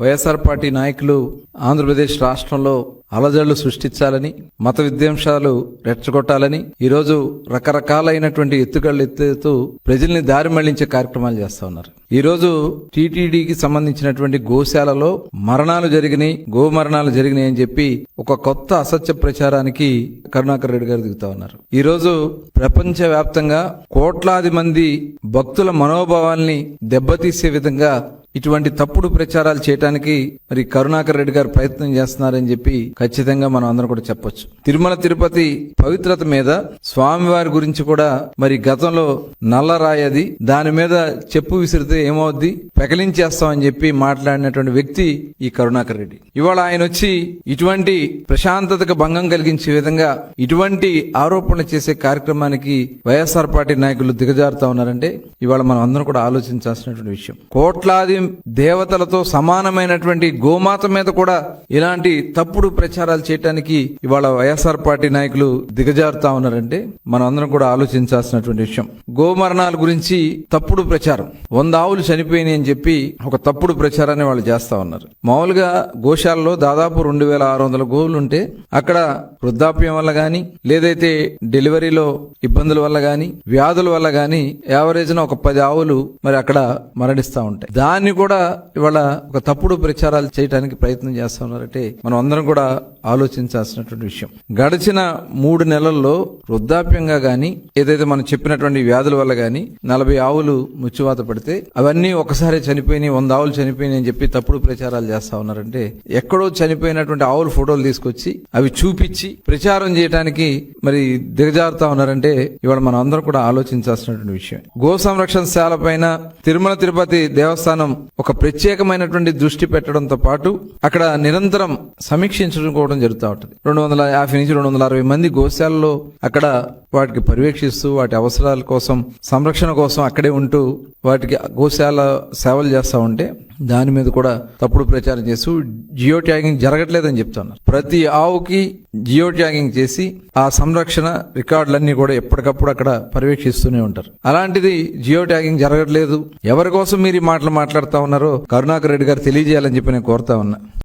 YSR party నాయకులు ఆంధ్రప్రదేశ్ రాష్ట్రంలో అలజడులు సృష్టించాలని మత విద్వేషాలు రెచ్చగొట్టాలని ఈరోజు రకరకాలైనటువంటి ఎత్తుకళ్ళు ఎత్తుతూ ప్రజల్ని దారి మళ్ళించే కార్యక్రమాలు చేస్తా ఉన్నారు. ఈరోజు టీటీడీకి సంబంధించినటువంటి గోశాలలో మరణాలు జరిగినాయి గో మరణాలు జరిగినాయి అని చెప్పి ఒక కొత్త అసత్య ప్రచారానికి కరుణాకర్ రెడ్డి గారు దిగుతా ఉన్నారు. ఈరోజు ప్రపంచవ్యాప్తంగా ప్రపంచ కోట్లాది మంది భక్తుల మనోభావాల్ని దెబ్బతీసే విధంగా ఇటువంటి తప్పుడు ప్రచారాలు చేయడానికి మరి కరుణాకర్ రెడ్డి గారు ప్రయత్నం చేస్తున్నారని చెప్పి ఖచ్చితంగా మనం అందరం కూడా చెప్పొచ్చు. తిరుమల తిరుపతి పవిత్రత మీద స్వామివారి గురించి కూడా మరి గతంలో నల్లరాయది దాని మీద చెప్పు విసిరితే ఏమవుద్ది? పెకలించేస్తామని చెప్పి మాట్లాడినటువంటి వ్యక్తి ఈ కరుణాకర్ రెడ్డి. ఇవాళ ఆయన వచ్చి ఇటువంటి ప్రశాంతతకు భంగం కలిగించే విధంగా ఇటువంటి ఆరోపణలు చేసే కార్యక్రమానికి వైఎస్ఆర్ పార్టీ నాయకులు దిగజారుతా ఉన్నారంటే ఇవాళ మనం అందరం కూడా ఆలోచించాల్సినటువంటి విషయం. కోట్లాది దేవతలతో సమానమైనటువంటి గోమాత మీద కూడా ఇలాంటి తప్పుడు ప్రచారాలు చేయడానికి ఇవాళ వైఎస్ఆర్ పార్టీ నాయకులు దిగజారుతా ఉన్నారంటే మనం అందరం కూడా ఆలోచించాల్సినటువంటి విషయం. గోమరణాల గురించి తప్పుడు ప్రచారం. వంద ఆవులు చనిపోయినాయి అని చెప్పి ఒక తప్పుడు ప్రచారాన్ని వాళ్ళు చేస్తా ఉన్నారు. మామూలుగా గోశాలలో దాదాపు రెండు వేల ఆరు వందల గోవులు ఉంటే అక్కడ వృద్ధాప్యం వల్ల గాని లేదైతే డెలివరీలో ఇబ్బందుల వల్ల గాని వ్యాధుల వల్ల గాని యావరేజ్ ఒక పది ఆవులు మరి అక్కడ మరణిస్తూ ఉంటాయి. దాన్ని కూడా ఇవాళ ఒక తప్పుడు ప్రచారాలు చేయడానికి ప్రయత్నం చేస్తా ఉన్నారంటే మనం అందరం కూడా ఆలోచించాల్సినటువంటి విషయం. గడిచిన మూడు నెలల్లో వృద్ధాప్యంగా గాని ఏదైతే మనం చెప్పినటువంటి వ్యాధుల వల్ల గాని నలభై ఆవులు ముచ్చువాత పడితే అవన్నీ ఒకసారి చనిపోయినాయి వంద ఆవులు చనిపోయినాయి అని చెప్పి తప్పుడు ప్రచారాలు చేస్తా ఉన్నారంటే ఎక్కడో చనిపోయినటువంటి ఆవుల ఫోటోలు తీసుకొచ్చి అవి చూపించి ప్రచారం చేయడానికి మరి దిగజారుతా ఉన్నారంటే ఇవాళ మనం అందరం కూడా ఆలోచించాల్సినటువంటి విషయం. గో సంరక్షణ శాల పైన తిరుమల తిరుపతి దేవస్థానం ఒక ప్రత్యేకమైనటువంటి దృష్టి పెట్టడంతో పాటు అక్కడ నిరంతరం సమీక్షించుకోవడం జరుగుతూ ఉంటుంది. రెండు వందల యాభై నుంచి రెండు వందల అరవై మంది గోశాలలో అక్కడ వాటికి పర్యవేక్షిస్తూ వాటి అవసరాల కోసం సంరక్షణ కోసం అక్కడే ఉంటూ వాటికి గోశాల సేవలు చేస్తూ ఉంటే దాని మీద కూడా తప్పుడు ప్రచారం చేస్తూ జియో ట్యాగింగ్ జరగట్లేదని చెప్తున్నారు. ప్రతి ఆవుకి జియో ట్యాగింగ్ చేసి ఆ సంరక్షణ రికార్డులన్నీ కూడా ఎప్పటికప్పుడు అక్కడ పర్యవేక్షిస్తూనే ఉంటారు. అలాంటిది జియో ట్యాగింగ్ జరగట్లేదు. ఎవరి కోసం మీరు ఈ మాటలు మాట్లాడుతా ఉన్నారో కరుణాకర్ రెడ్డి గారు తెలియజేయాలని చెప్పి నేను కోరుతా ఉన్నా.